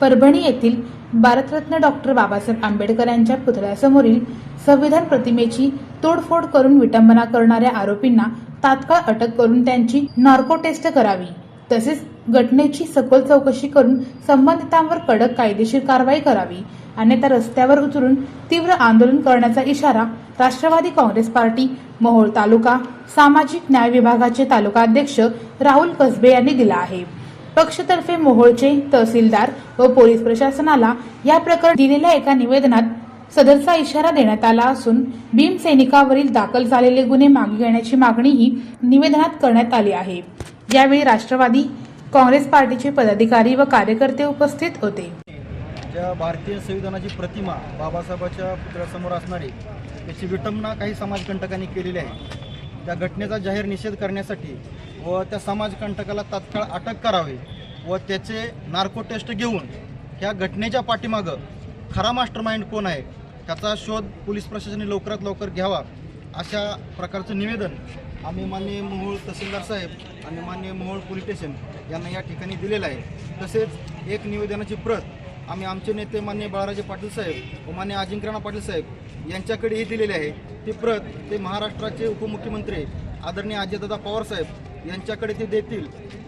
परभणी येथील भारतरत्न डॉक्टर बाबासाहेब आंबेडकर यांच्या पुतळ्यासमोरील संविधान प्रतिमेची तोडफोड करून विटंबना करणाऱ्या आरोपींना तात्काळ अटक करून त्यांची नॉर्को टेस्ट करावी. तसेच घटनेची सखोल चौकशी करून संबंधितांवर कडक कायदेशीर कारवाई करावी. अन्यथा रस्त्यावर उतरून तीव्र आंदोलन करण्याचा इशारा राष्ट्रवादी काँग्रेस पार्टी मोहोळ तालुका सामाजिक न्याय विभागाचे तालुकाध्यक्ष राहुल कसबे यांनी दिला आहे. पक्षतर्फे मोहोळचे तहसीलदार व पोलीस प्रशासनाला या प्रकरणी दिलेल्या एका निवेदनात सदरचा इशारा देण्यात आला असून भीम सैनिकावरील दाखल झालेले गुन्हे मागे घेण्याची मागणीही निवेदनात करण्यात आली आहे. यावेळी राष्ट्रवादी काँग्रेस पार्टीचे पदाधिकारी व कार्यकर्ते उपस्थित होते. ज्या भारतीय संविधानाची प्रतिमा बाबासाहेबाच्या पुतळ्यासमोर असणारी त्याची विटंबना काही समाजकंटकांनी केलेली आहे. त्या घटनेचा जाहीर निषेध करण्यासाठी व त्या समाजकंटकाला तात्काळ अटक करावी व त्याचे नार्को टेस्ट घेऊन ह्या घटनेच्या पाठीमागं खरा मास्टर माइंड कोण आहे त्याचा शोध पोलीस प्रशासनाने लवकरात लवकर घ्यावा अशा प्रकारचं निवेदन आम्ही माननीय मोहोळ तहसीलदार साहेब आणि माननीय मोहोळ पोलीस स्टेशन यांना या ठिकाणी दिलेलं आहे. तसेच एक निवेदनाची प्रत आम्ही आमचे नेते मान्य बाळाराजे पाटील साहेब व मान्य अजिंक्यराणा पाटील साहेब यांच्याकडेही दिलेली आहे. ती प्रत ते महाराष्ट्राचे उपमुख्यमंत्री आदरणीय अजितदादा पवार साहेब यांच्याकडे ते देतील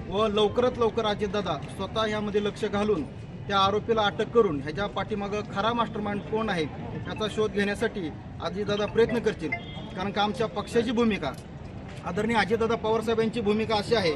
व लवकरात लवकर अजितदादा स्वतः यामध्ये लक्ष घालून त्या आरोपीला अटक करून ह्याच्या पाठीमागं खरा मास्टरमाइंड कोण आहे याचा शोध घेण्यासाठी अजितदादा प्रयत्न करतील. कारण का आमच्या पक्षाची भूमिका आदरणीय अजितदादा पवारसाहेब यांची भूमिका अशी आहे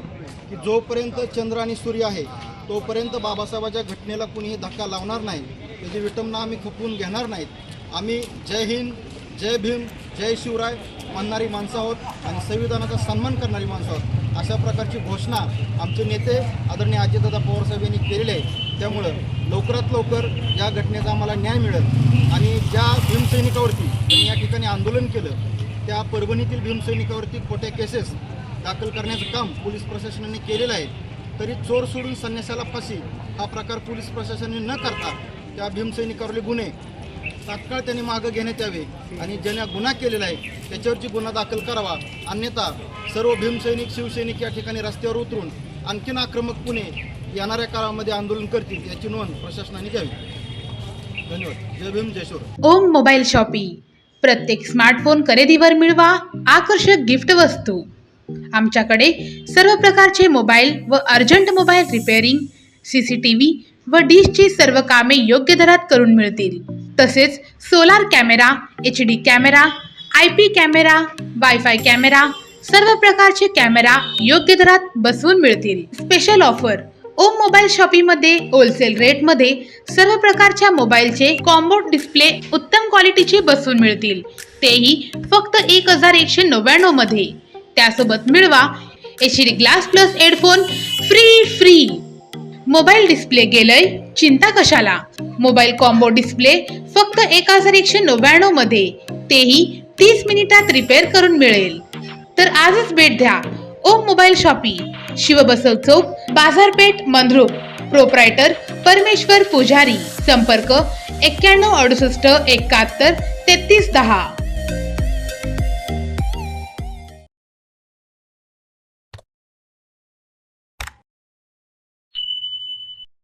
की जोपर्यंत चंद्र आणि सूर्य आहे तोपर्यंत बाबासाहेबाच्या घटनेला कुणीही धक्का लावणार नाही. त्याची विटंबना आम्ही खपवून घेणार नाहीत. आम्ही जय हिंद जय भीम जय शिवराय म्हणणारी माणसं आहोत आणि संविधानाचा सन्मान करणारी माणसं आहोत. अशा प्रकारची घोषणा आमचे नेते आदरणीय अजितदादा पवारसाहेब यांनी केलेली आहे. त्यामुळं लवकरात लवकर या घटनेचा आम्हाला न्याय मिळेल. आणि ज्या भीमसैनिकावरती त्यांनी या ठिकाणी आंदोलन केलं त्या परभणीतील भीमसैनिकावरती खोट्या केसेस दाखल करण्याचं काम पोलीस प्रशासनाने केलेलं आहे. तरी चोर सोडून संन्यासाला फाशी हा प्रकार पोलीस प्रशासनाने न करता त्या भीमसैनिकावरले गुन्हे तात्काळ त्यांनी मागं घेण्यात यावे आणि ज्याने गुन्हा केलेला आहे त्याच्यावरची गुन्हा दाखल करावा. अन्यथा सर्व भीमसैनिक शिवसैनिक या ठिकाणी रस्त्यावर उतरून आणखीन आक्रमकपणे येणाऱ्या काळामध्ये आंदोलन करतील याची नोंद प्रशासनाने घ्यावी. धन्यवाद. जय भीम जय ओम मोबाईल शॉपी. प्रत्येक स्मार्टफोन खरेदीवर मिळवा आकर्षक गिफ्ट वस्तू. आमच्याकडे सर्व प्रकारचे मोबाईल व urgent mobile repairing C C T V व डिशची सर्व कामे योग्य दरात करून मिळतील. तसेच solar camera H D camera I P camera wifi camera सर्व प्रकारचे कॅमेरा योग्य दरात बसवून मिळतील. स्पेशल ऑफर ओम मोबाईल शॉपीमध्ये होलसेल रेटमध्ये सर्व प्रकारच्या मोबाईलचे कॉम्बो डिस्प्ले उत्तम क्वालिटीचे बसवून मिळतील. तेही फक्त एक हजार एकशे नव्याण्णवमध्ये. त्यासोबत मिळवा H D glass plus headphone free free mobile display गेलय चिंता कशाला? मोबाईल कॉम्बो डिस्प्ले फक्त एक हजार एकशे नव्याण्णवमध्ये. तेही तीस मिनिटात रिपेअर करून मिळेल. तर आजच भेट द्या. ओम मोबाईल शॉपी. शिवबसव चौक बाजारपेठ मंद्रुप प्रोप्रायटर परमेश्वर पुजारी. संपर्क एक्क्याण्णव अडुसष्ट एकाहत्तर तेहतीस दहा.